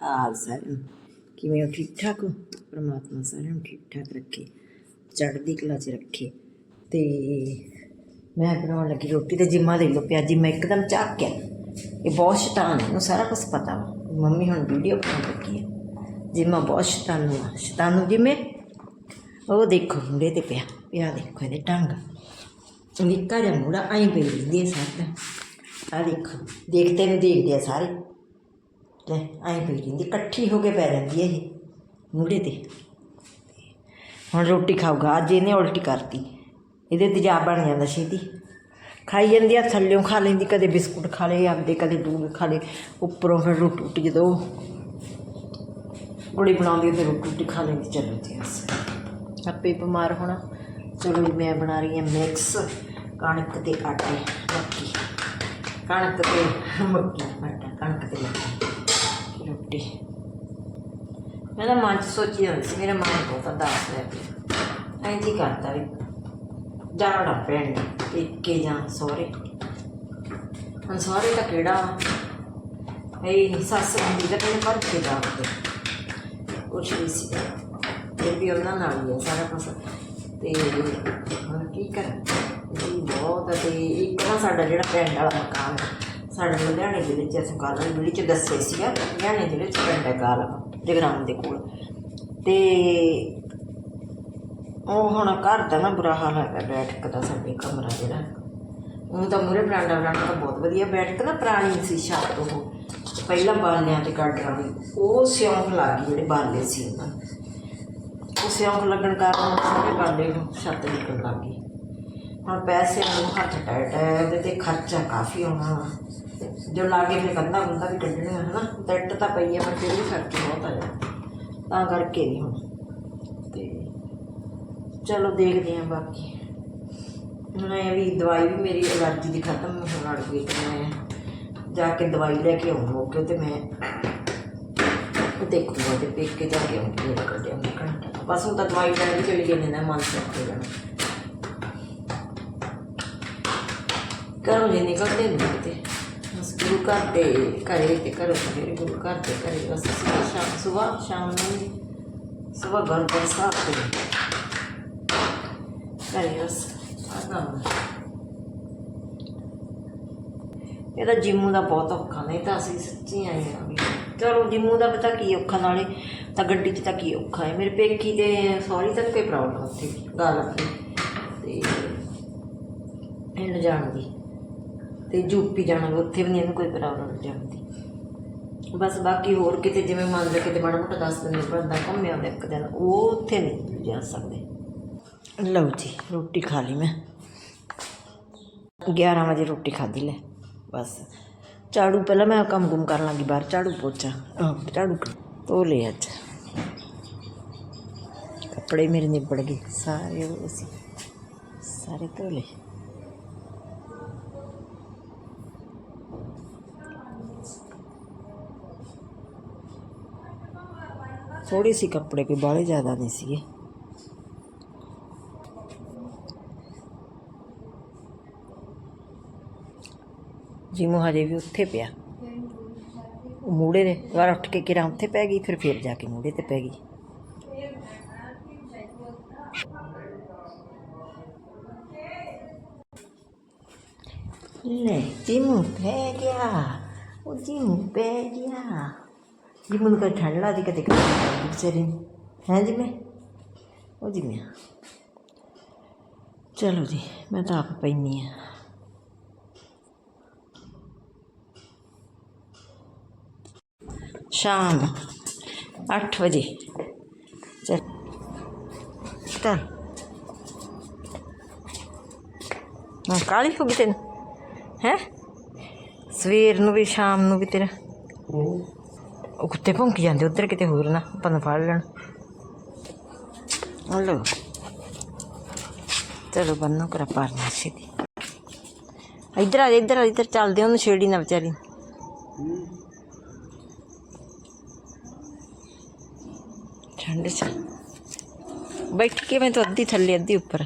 ਹਾਲ ਸਾਰਿਆਂ ਨੂੰ। ਕਿਵੇਂ ਹੋ? ਠੀਕ ਠਾਕ ਹੋ? ਪਰਮਾਤਮਾ ਸਾਰਿਆਂ ਨੂੰ ਠੀਕ ਠਾਕ ਰੱਖੇ। ਚੜ੍ਹਦੀ ਕਲਾ 'ਚ ਰੱਖੇ। ਤੇ ਮੈਂ ਬਣਾਉਣ ਲੱਗੀ ਰੋਟੀ ਤੇ ਜਿੰਮਾ ਦੇ ਲੋ ਪਿਆ ਜਿੰਮਾ ਇੱਕਦਮ ਝਾਕ ਇਹ ਬਹੁਤ ਸ਼ੈਤਾਨ ਹੈ ਇਹਨੂੰ ਸਾਰਾ ਕੁਝ ਪਤਾ ਵਾ। ਮੰਮੀ ਹੁਣ ਵੀਡੀਓ ਬਣਾਉਣ ਲੱਗੀ ਹੈ ਜਿੰਮਾ ਬਹੁਤ ਸ਼ੈਤਾਨ ਹੈ ਸ਼ੈਤਾਨ ਨੂੰ ਜਿੰਮੇ? ਉਹ ਦੇਖੋ, ਮੁੰਡੇ ਤੇ ਪਿਆ। ਪਿਆ ਦੇਖੋ, ਇਹਦੇ ਟੰਗ ਨਿੱਕਾ ਜਿਹਾ ਮੂੜਾ ਆਈ ਪਈ ਰਹਿੰਦੀ ਹੈ ਸਾਡਾ ਆ ਦੇਖੋ, ਦੇਖਦੇ ਨੂੰ ਦੇਖਦੇ ਆ ਸਾਰੇ। ਲੈ ਆਈ ਪਈ ਰਹਿੰਦੀ ਇਕੱਠੀ ਹੋ ਕੇ ਪੈ ਜਾਂਦੀ ਹੈ ਇਹ ਮੂੜੇ ਤੇ। ਹੁਣ ਰੋਟੀ ਖਾਊਗਾ, ਅੱਜ ਇਹਨੇ ਉਲਟੀ ਕਰਤੀ। ਇਹਦੇ ਤੇਜ਼ਾਬ ਬਣ ਜਾਂਦਾ ਛੇਤੀ। ਖਾਈ ਜਾਂਦੀ ਆ, ਥੱਲਿਓਂ ਖਾ ਲੈਂਦੀ, ਕਦੇ ਬਿਸਕੁਟ ਖਾ ਲਏ, ਆਪਦੇ ਕਦੇ ਦੂਧ ਖਾ ਲਏ, ਉੱਪਰੋਂ ਫਿਰ ਰੋਟੀ ਰੋਟੀ ਜਦੋਂ ਬੜੀ ਬਣਾਉਂਦੀ ਫਿਰ ਰੋਟੀ ਰੋਟੀ ਖਾ ਲੈਂਦੀ, ਚਲੋ ਜੀ ਬਸ ਆਪੇ ਬਿਮਾਰ ਹੋਣਾ। ਚਲੋ ਜੀ, ਮੈਂ ਬਣਾ ਰਹੀ ਹਾਂ ਮਿਕਸ, ਕਣਕ ਤੇ ਆਟੇ, ਮੱਕੀ। ਕਣਕ ਤੇ ਮੱਕੀ, ਆਟਾ, ਕਣਕ ਤੇ ਮੱਕੀ। ਰੋਟੀ ਮੈਂ ਤਾਂ ਮਨ 'ਚ ਸੋਚੀ ਜਾਂਦੀ ਸੀ ਮੇਰਾ ਮਨ ਬਹੁਤ ਉਦਾਸ ਹੈ ਐਂ ਜੀ ਕਰਦਾ ਵੀ ਜਾਣਾ ਪੈਣ ਪੇਕੇ ਜਾਂ ਸਹੁਰੇ। ਹੁਣ ਸਹੁਰੇ ਤਾਂ ਕਿਹੜਾ ਇਹ ਸੱਸ ਹੁੰਦੀ ਤਾਂ ਕਹਿੰਦੇ ਪਰ ਕੇ ਜਾਉਂਦੇ ਕੁਛ ਨਹੀਂ ਸੀ ਇਹ ਵੀ ਉਹਨਾਂ ਨਾਲ ਹੀ ਹੈ ਸਾਰਾ ਕੁਛ। ਤੇ ਹੁਣ ਕੀ ਕਰਾਂ? ਜੀ ਬਹੁਤ ਤੇ ਇੱਕ ਨਾ ਸਾਡਾ ਜਿਹੜਾ ਪਿੰਡ ਵਾਲਾ ਮਕਾਨ ਹੈ, ਸਾਡਾ ਲੁਧਿਆਣੇ ਜ਼ਿਲ੍ਹੇ ਚ ਅਸੀਂ ਕਾਲਜ ਜਿਹੜੀ ਚ ਦੱਸੇ ਸੀਗਾ ਲੁਧਿਆਣੇ ਜ਼ਿਲ੍ਹੇ ਚ ਪਿੰਡ ਹੈ ਕਾਲ ਜਗਰਾਮ ਦੇ ਕੋਲ। ਤੇ ਉਹ ਹੁਣ ਘਰ ਦਾ ਨਾ ਬੁਰਾ ਹਾਲ ਹੈਗਾ ਬੈਠਕ ਦਾ ਸਾਡੇ ਕਮਰਾ ਜਿਹੜਾ ਉਹ ਤਾਂ ਮੂਰੇ ਬਰਾਂਡਾ ਬਰਾਂਡਾ ਤਾਂ ਬਹੁਤ ਵਧੀਆ ਬੈਠਕ ਨਾ ਪੁਰਾਣੀ ਸੀ ਛੱਤ ਉਹ। ਪਹਿਲਾਂ ਬਾਲਿਆਂ ਤੇ ਕੱਢ ਰਹੀ ਉਹ ਸਿਉਂਕ ਲੱਗ ਗਈ ਜਿਹੜੇ ਬਾਲੇ ਸੀ ਉਹਨਾਂ ਨੂੰ। ਉਹ ਸਿਉਂਕ ਲੱਗਣ ਕਾਰਨ ਸਾਰੇ ਬਾਲੇ ਨੂੰ ਛੱਤ ਨਿਕਲ ਲੱਗ ਗਈ। ਹੁਣ ਪੈਸੇ ਨੂੰ ਹੱਥ ਟੈਟ ਹੈ, ਉਹਦੇ ਤੇ ਖਰਚਾ ਕਾਫੀ ਆਉਣਾ ਵਾ। ਜੋ ਲਾਗੇ ਫਿਰ ਕੰਧਾ ਕੁੰਧਾ ਵੀ ਕੱਢਣੀਆਂ ਨਾ ਟੈਟ ਤਾਂ ਪਈ ਹੈ ਪਰ ਫਿਰ ਵੀ ਖਰਚਾ ਬਹੁਤ ਆ ਜਾਂਦਾ। ਤਾਂ ਕਰਕੇ ਨਹੀਂ ਹੁਣ। ਤੇ ਚਲੋ ਦੇਖਦੇ ਹਾਂ ਬਾਕੀ। ਹੁਣ ਇਹ ਵੀ ਦਵਾਈ ਵੀ ਮੇਰੀ ਐਲਰਜੀ ਦੀ ਖਤਮ ਹੋਣ ਲੱਗ ਗਈ ਤੇ ਮੈਂ ਜਾ ਕੇ ਦਵਾਈ ਲੈ ਕੇ ਆਉਂਗਾ ਕਿ ਤੇ ਮੈਂ ਦੇਖੂਗਾ ਤੇ ਪੇਕ ਕੇ ਜਾ ਕੇ ਆਉਂਗੀ ਕੱਢਿਆ ਮੈਂ ਘੰਟਾ ਬਸ ਹੁਣ ਤਾਂ ਦਵਾਈ ਲੈ ਕੇ ਚਲੀ ਗਈ ਨਾ ਮਨ ਸੱਤ ਹੋ ਜਾਣਾ। ਘਰੋਂ ਜੇ ਨਿਕਲਦੇ ਨਹੀਂ ਕਿਤੇ। ਬਸ ਗੁਰੂ ਘਰ ਦੇ ਘਰੇ ਤੇ ਘਰੋਂ ਫਿਰ ਗੁਰੂ ਘਰ ਦੇ ਘਰੇ ਬਸ ਸ਼ਾਮ ਸਵੇਰ ਸ਼ਾਮ ਨੂੰ ਸਵੇਰ ਗੁਰਦੁਆਰਾ ਸਾਹਿਬ ਤੇ ਘਰੇ ਬਸ ਆਦਾ ਇਹਦਾ ਜਿੰਮੂ ਦਾ ਬਹੁਤ ਔਖਾ, ਨਹੀਂ ਤਾਂ ਅਸੀਂ ਸੱਚੀ ਆਏ ਆ ਵੀ। ਚਲੋ ਜਿੰਮੂ ਦਾ ਪਤਾ ਕੀ ਔਖਾ, ਨਾਲੇ ਤਾਂ ਗੱਡੀ 'ਚ ਤਾਂ ਕੀ ਔਖਾ ਹੈ। ਮੇਰੇ ਪੇਕੀ ਦੇ ਸੌਰੀ ਤਾਂ ਕੋਈ ਪ੍ਰੋਬਲਮ ਉੱਥੇ ਗੱਲ ਆਪਣੀ। ਤੇ ਇਹਨੂੰ ਜਾਣ ਦੀ। ਤੇ ਯੂਪੀ ਜਾਣਾ ਉੱਥੇ ਵੀ ਨਹੀਂ ਇਹਨੂੰ ਕੋਈ ਪ੍ਰੋਬਲਮ ਜਾਣ ਦੀ ਬਸ ਬਾਕੀ ਹੋਰ ਕਿਤੇ, ਜਿਵੇਂ ਮੰਨ ਲਓ ਕਿਤੇ ਮਾੜਾ ਮੋਟਾ ਦਸ ਦਿਨ ਨਿਕਲਦਾ ਘੁੰਮਿਆ ਆਉਂਦਾ ਇੱਕ ਦਿਨ, ਉਹ ਉੱਥੇ ਨਹੀਂ ਜਾ ਸਕਦੇ। ਲਓ ਜੀ, ਰੋਟੀ ਖਾ ਲਈ ਮੈਂ। 11 ਵਜੇ ਰੋਟੀ ਖਾਧੀ, ਲੈ, ਬਸ। ਝਾੜੂ ਪਹਿਲਾਂ ਮੈਂ ਕੰਮ ਗੁੰਮ ਕਰਨ ਲੱਗੀ, ਬਾਹਰ ਝਾੜੂ ਪੋਚਾ। ਝਾੜੂ ਧੋ ਲਏ ਅੱਜ। ਕੱਪੜੇ ਮੇਰੇ ਨਿਬੜ ਗਏ, ਸਾਰੇ ਅਸੀਂ, ਸਾਰੇ ਧੋ ਲਏ। ਥੋੜੀ ਸੀ ਕੱਪੜੇ ਕੋਈ ਬਾਹਲੇ ਜ਼ਿਆਦਾ ਨਹੀਂ ਸੀਗੇ ਜਿਮੋ ਹਜੇ ਵੀ ਉੱਥੇ ਪਿਆ ਉਹ ਮੂੜੇ ਦੇ ਵਾਰ ਉੱਠ ਕੇ ਕਿਰਾਂ ਉੱਥੇ ਪੈ ਗਈ ਫਿਰ ਫੇਰ ਜਾ ਕੇ ਮੂੜੇ ਤੇ ਪੈ ਗਈ ਲੈ ਜਿਮੂ ਪੈ ਗਿਆ ਉਹ ਜਿਮੂ ਪੈ ਗਿਆ ਜਿਮੂ ਨੂੰ ਕਦੇ ਠੰਡ ਲੱਗਦੀ ਕਦੇ ਕਦੇ ਵਿਚਾਰੀ ਨੂੰ? ਹੈ ਜੀ ਮੈਂ? ਉਹ ਜਿਵੇਂ ਚਲੋ ਜੀ, ਮੈਂ ਤਾਂ ਆਪ ਪੈਣੀ ਆ ਸ਼ਾਮ 8 ਵਜੇ। ਚੱਲ। ਚੱਲ। ਮੈਂ ਕਾਲੀ ਹੋ ਗਈ ਤੈਨੂੰ? ਹੈ? ਸਵੇਰ ਨੂੰ ਵੀ, ਸ਼ਾਮ ਨੂੰ ਵੀ ਤੇਰਾ? ਉਹ ਕੁੱਤੇ ਭੌਂਕੀ ਜਾਂਦੇ, ਉਧਰ ਕਿਤੇ ਹੋਰ ਨਾ, ਆਪਾਂ ਨੂੰ ਫੜ ਲੈਣ। ਹਲੋ ਚਲੋ ਬੰਨੋ ਕਰਾ ਪਾਰਨਾ ਛੇਤੀ ਇੱਧਰ ਆ ਇੱਧਰ ਇੱਧਰ ਚੱਲਦੇ ਉਹਨੂੰ ਛੇੜੀ ਨਾ ਵਿਚਾਰੀ। ਠੰਡ ਚ। ਬੈਠ ਕੇ ਮੈਂ ਤਾਂ ਅੱਧੀ ਥੱਲੇ, ਅੱਧੀ ਉੱਪਰ।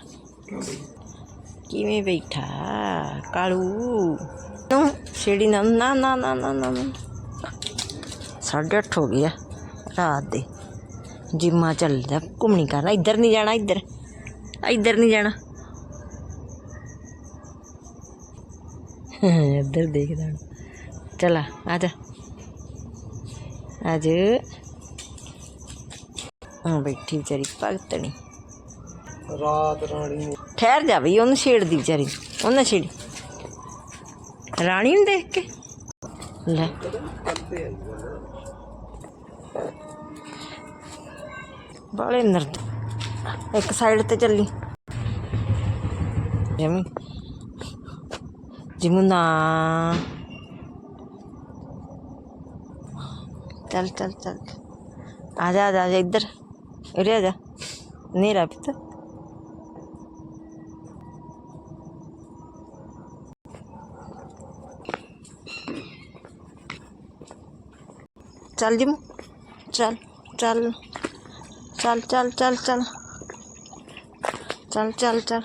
ਕਿਵੇਂ ਬੈਠਾ, ਕਾਲੂ? ਤੂੰ ਛੇੜੀ ਨਾ ਨਾ ਨਾ ਨਾ ਨਾ ਨਾ। ਨਾ। 8:30 ਹੋ ਗਏ ਆ ਰਾਤ ਦੇ। ਜਿੰਮਾ ਚੱਲਦਾ ਘੁੰਮਣੀ ਕਰਨਾ। ਇੱਧਰ ਨਹੀਂ ਜਾਣਾ ਇੱਧਰ। ਇੱਧਰ ਨਹੀਂ ਜਾਣਾ। ਇੱਧਰ ਦੇਖਦਾ। ਚੱਲ ਆ ਆ ਜਾ। ਅੱਜ ਹਾਂ ਬੈਠੀ ਵਿਚਾਰੀ ਭਗਤਣੀ ਰਾਤ ਰਾਣੀ ਨੂੰ ਠਹਿਰ ਜਾ ਬਈ ਉਹਨੂੰ ਛੇੜਦੀ ਵਿਚਾਰੀ ਉਹਨੂੰ ਛੇੜੀ। ਰਾਣੀ ਨੂੰ ਦੇਖ ਕੇ। ਲੈ ਕਰਦੇ ਆ ਬਾਲੇ ਨਰਦ। ਇੱਕ ਸਾਈਡ ਤੇ ਚੱਲੀ। ਜਮੀ। ਜਿਮੁਨਾ। ਚੱਲ ਚੱਲ ਚੱਲ। ਆ ਜਾ ਆ ਜਾ ਇੱਧਰ। ਉਰੇ ਆ ਜਾ। ਨੇਰਾ ਪਿੱਤ। ਚੱਲ ਜਿਮੂ। ਚੱਲ ਚੱਲ। ਚੱਲ ਚੱਲ ਚੱਲ ਚੱਲ। ਚੱਲ ਚੱਲ ਚੱਲ।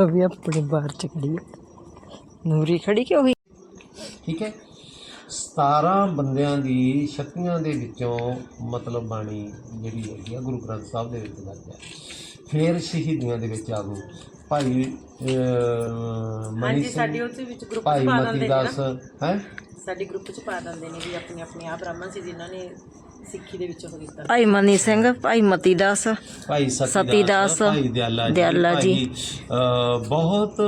ਅਭੀ ਆਪਣੇ ਬਾਹਰ ਚ ਖੜੀ ਹੈ। ਨੂਰੀ ਖੜੀ ਕਿਉਂ ਹੋਈ? ਠੀਕ ਹੈ। 17 ਬੰਦਿਆਂ ਦੀ ਸ਼ਕਤੀਆਂ ਦੇ ਵਿੱਚੋਂ ਮਤਲਬ ਬਾਣੀ ਜਿਹੜੀ ਹੈਗੀ ਆ ਗੁਰੂ ਗ੍ਰੰਥ ਸਾਹਿਬ ਦੇ ਵਿੱਚ ਦਰਜ ਹੈ। ਫਿਰ ਸ਼ਹੀਦੀਆਂ ਦੇ ਵਿੱਚ ਆ ਗਏ ਭਾਈ ਮਨੀ ਸਿੰਘ ਸਾਡੀ ਉਹਦੇ ਵਿੱਚ ਗਰੁੱਪ ਭਾਈ ਮਤੀ ਦਾਸ ਹੈ? ਸਾਡੇ ਗਰੁੱਪ ਚ ਪਾ ਦਿੰਦੇ ਨੇ ਵੀ ਆਪਣੇ ਆਪਣੇ ਆਪ ਬ੍ਰਾਹਮਣ ਸੀ ਜਿਨ੍ਹਾਂ ਨੇ ਸਿੱਖੀ ਦੇ ਵਿੱਚ ਉਹ ਕੀਤਾ ਭਾਈ ਮਨੀ ਸਿੰਘ ਭਾਈ ਮਤੀ ਦਾਸ ਭਾਈ ਸਤੀ ਦਾਸ, ਭਾਈ ਦਿਆਲਾ ਜੀ ਦਿਆਲਾ ਜੀ। ਭਾਈ, ਅਹ, ਬਹੁਤ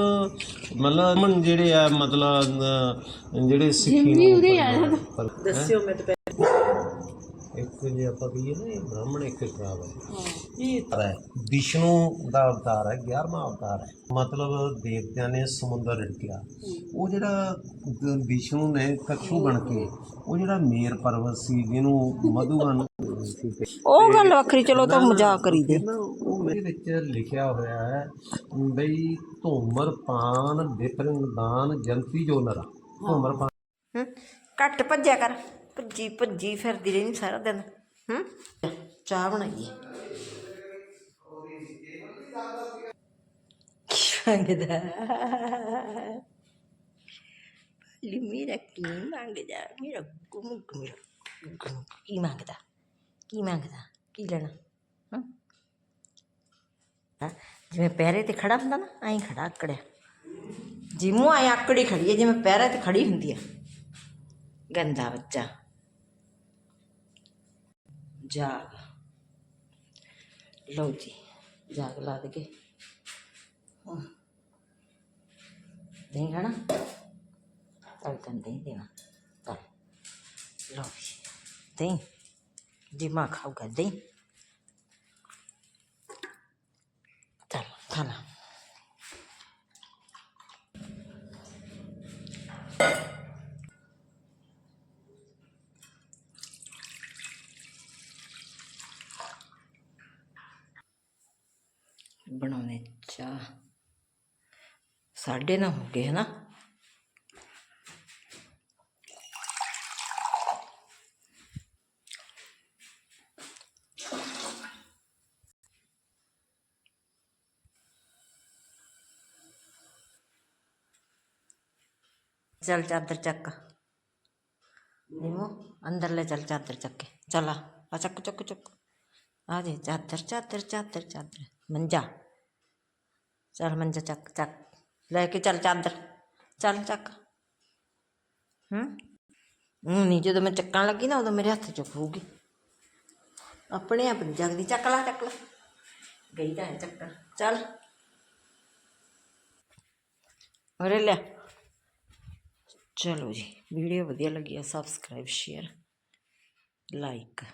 ਮਤਲਬ ਮਨ ਜਿਹੜੇ ਆ ਮਤਲਬ ਅਹ, ਜਿਹੜੇ ਸਿੱਖੀ ਨੂੰ? ਦੱਸਿਓ ਮੈਂ ਇੱਕ ਜੇ ਆਪਾਂ ਕਹੀਏ ਨਾ ਇਹ ਬ੍ਰਾਹਮਣ ਇੱਕ ਖਰਾਬ ਹੈ। ਇਹ ਹੈ। ਵਿਸ਼ਨੂੰ ਦਾ ਅਵਤਾਰ ਹੈ 11ਵਾਂ ਅਵਤਾਰ ਹੈ। ਮਤਲਬ ਦੇਵਤਿਆਂ ਨੇ ਸਮੁੰਦਰ ਰਿੜਕਿਆ। ਉਹ ਜਿਹੜਾ ਵਿਸ਼ਨੂੰ ਨੇ ਕਛੂ ਬਣ ਕੇ ਉਹ ਜਿਹੜਾ ਮੇਰ ਪਰਵਤ ਸੀ ਜਿਹਨੂੰ ਤੇ ਉਹ ਗੱਲ ਵੱਖਰੀ ਚਲੋ ਤਾਂ ਮਜ਼ਾਕ ਕਰੀ ਦੇ। ਨਾ ਉਹ ਮੇਰੇ ਵਿੱਚ ਲਿਖਿਆ ਹੋਇਆ ਹੈ ਬਈ ਧੂਮਰ ਪਾਨ ਵਿਪਰਿੰਗ ਦਾਨ ਜੰਤੀ ਜੋ ਨਰਾ ਧੂਮਰ ਪਾਨ। ਘੱਟ ਭੱਜਿਆ ਕਰ। ਭੱਜੀ ਭੱਜੀ ਫਿਰਦੀ ਰਹਿੰਦੀ ਸਾਰਾ ਦਿਨ। ਹੂੰ? ਚਾਹ ਬਣਾਈਏ। ਕੀ ਮੰਗਦਾ? ਲਈ ਮੇਰਾ ਕੀ ਮੰਗਦਾ? ਮੇਰਾ ਗੁੰਮ ਮੇਰਾ ਗੁੰਮ ਕੀ ਮੰਗਦਾ? ਕੀ ਮੰਗਦਾ? ਕੀ ਲੈਣਾ? ਹਾਂ? ਹੈਂ? ਜਿਵੇਂ ਪੈਰੇ ਤੇ ਖੜਾ ਹੁੰਦਾ ਨਾ ਐਂ ਖੜਾ ਆਕੜਿਆ। ਜਿਵੇਂ ਐਂ ਆਕੜੀ ਖੜੀ ਹੈ ਜਿਵੇਂ ਪੈਰਾਂ ਤੇ ਖੜੀ ਹੁੰਦੀ ਆ ਗੰਦਾ ਬੱਚਾ। ਜਾਗ। ਲਓ ਜੀ, ਜਾਗ ਲਾ ਦੇ ਨਹੀਂ ਖਾਣਾ ਤੜਕਣ ਨਹੀਂ ਦੇਣਾ ਚੱਲ। ਲਓ ਜੀ ਦਹੀਂ ਜਿਮਾ ਖਾਊਗਾ ਦਹੀਂ ਚੱਲ ਖਾਣਾ साढ़े नौ हो गए, है ना? चल चादर चक। अंदर ले चल चादर चके के। चला चक चक चक। आज चादर चादर चादर चादर। मंजा। चल मंजा चक चक। ਲੈ ਕੇ ਚੱਲ ਚਾਦਰ। ਚੱਲ ਚੱਕ। ਹੂੰ? ਹੂੰ ਨਹੀਂ ਜਦੋਂ ਮੈਂ ਚੱਕਣ ਲੱਗੀ ਨਾ, ਉਦੋਂ ਮੇਰੇ ਹੱਥ ਚ ਖੂਗੀ ਆਪਣੇ ਆਪ ਨੀ ਜਗਦੀ ਚੱਕ ਲਾ ਚੱਕ ਲਾ। ਗਈ ਤਾਂ ਚੱਕਰ ਚੱਲ। ਉਰੇ ਲੈ। ਚਲੋ ਜੀ, ਵੀਡੀਓ ਵਧੀਆ ਲੱਗੀ ਆ ਸਬਸਕ੍ਰਾਈਬ ਸ਼ੇਅਰ ਲਾਈਕ